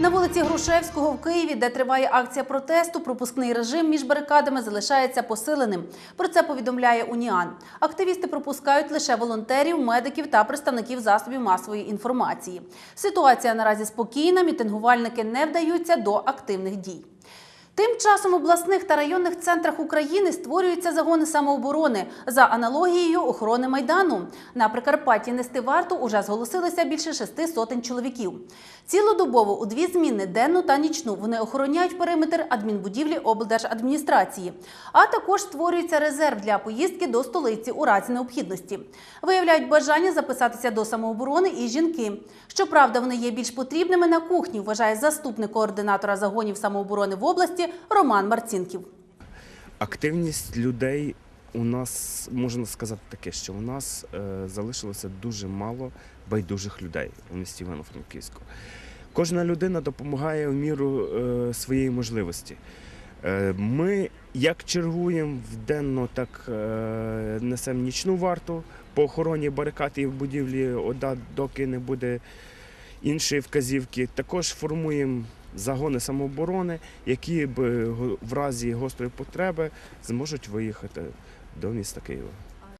На вулиці Грушевського в Києві, де триває акція протесту, пропускний режим між барикадами залишається посиленим. Про це повідомляє Уніан. Активісти пропускають лише волонтерів, медиків та представників засобів масової інформації. Ситуація наразі спокійна, мітингувальники не вдаються до активних дій. Тим часом в обласних та районних центрах України створюються загони самооборони за аналогією охорони майдану. На Прикарпатті нести варту уже зголосилися більше шести сотень чоловіків. Цілодобово у дві зміни денну та нічну вони охороняють периметр адмінбудівлі облдержадміністрації, а також створюється резерв для поїздки до столиці у разі необхідності. Виявляють бажання записатися до самооборони і жінки. Щоправда, вони є більш потрібними на кухні, вважає заступник координатора загонів самооборони в області Роман Марцінків. Активність людей у нас можна сказати таке, що у нас е, залишилося дуже мало байдужих людей у місті Івано-Франківську. Кожна людина допомагає в міру е, своєї можливості. Е, ми як чергуємо вденно, так е, несемо нічну варту по охороні барикад і в будівлі, ОДА, доки не буде іншої вказівки. Також формуємо загони самооборони, які б го- в разі гострої потреби зможуть виїхати до міста Києва.